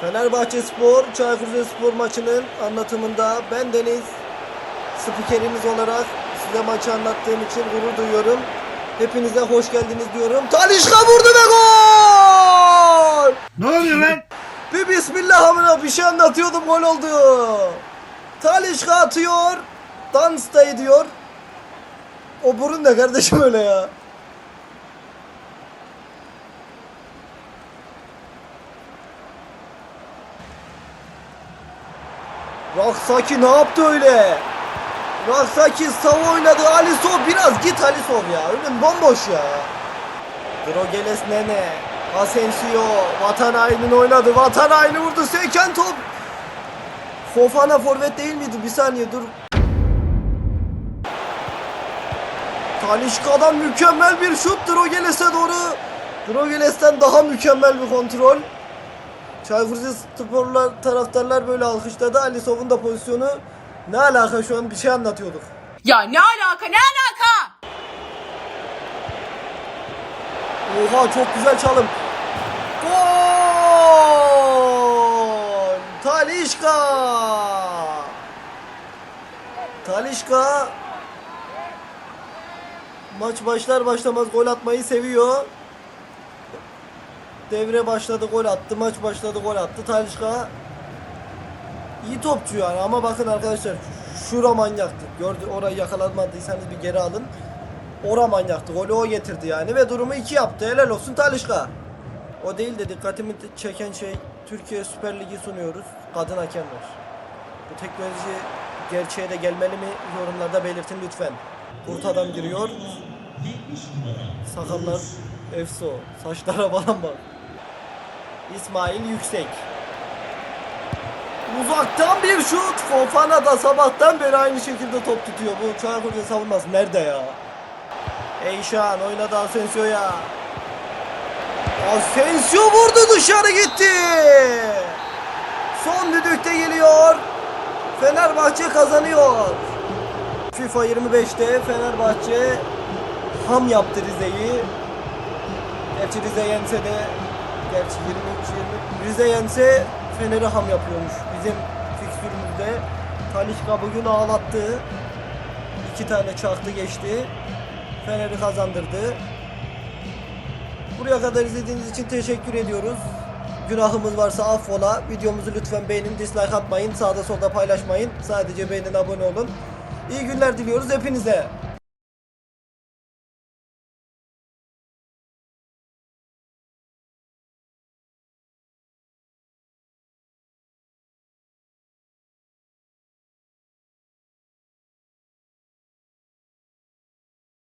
Fenerbahçe Spor, Çaykur Rizespor maçının anlatımında ben Deniz spikeriniz olarak size maçı anlattığım için gurur duyuyorum. Hepinize hoş geldiniz diyorum. Talişka vurdu ve gol! Ne oluyor lan? Bir bismillah amına bir şey anlatıyordum gol oldu. Talişka atıyor. Dans da ediyor. O burun ne kardeşim öyle ya? Raksaki ne yaptı öyle? Raksaki sağ oynadı. Alisov biraz git Alisov ya. Önüm bomboş ya. Drogeles Nene. Asensio. Vatan hainin oynadı. Vatan haini vurdu. Seken top. Fofana forvet değil miydi? Bir saniye dur. Talişka'dan mükemmel bir şut Drogeles'e doğru. Drogeles'ten daha mükemmel bir kontrol. Çaykur Rizesporlar taraftarlar böyle alkışladı. Alisov'un da pozisyonu ne alaka şu an bir şey anlatıyorduk. Ya ne alaka ne alaka? Oha çok güzel çalım. Gol! Talişka! Talişka maç başlar başlamaz gol atmayı seviyor. Devre başladı gol attı. Maç başladı gol attı. Talişka iyi topçu yani ama bakın arkadaşlar şura manyaktı. Gördü orayı yakalamadıysanız bir geri alın. Ora manyaktı. Golü o getirdi yani ve durumu 2 yaptı. Helal olsun Talişka. O değil de dikkatimi çeken şey Türkiye Süper Ligi sunuyoruz. Kadın hakem var. Bu teknoloji gerçeğe de gelmeli mi? Yorumlarda belirtin lütfen. Kurt adam giriyor. Sakallar efso. Saçlara falan bak. İsmail Yüksek. Uzaktan bir şut. Fofana da sabahtan beri aynı şekilde top tutuyor. Bu Rizespor savunması nerede ya? Eyşan oynadı Asensio'ya. Asensio vurdu dışarı gitti. Son düdükte geliyor. Fenerbahçe kazanıyor. FIFA 25'te Fenerbahçe ham yaptı Rize'yi. Gerçi Rize yense de gerçi 23 20 Rize yense Fener'i ham yapıyormuş. Bizim fikstürümüzde Talişka bugün ağlattı. İki tane çaktı geçti. Fener'i kazandırdı. Buraya kadar izlediğiniz için teşekkür ediyoruz. Günahımız varsa affola. Videomuzu lütfen beğenin, dislike atmayın. Sağda solda paylaşmayın. Sadece beğenin, abone olun. İyi günler diliyoruz hepinize.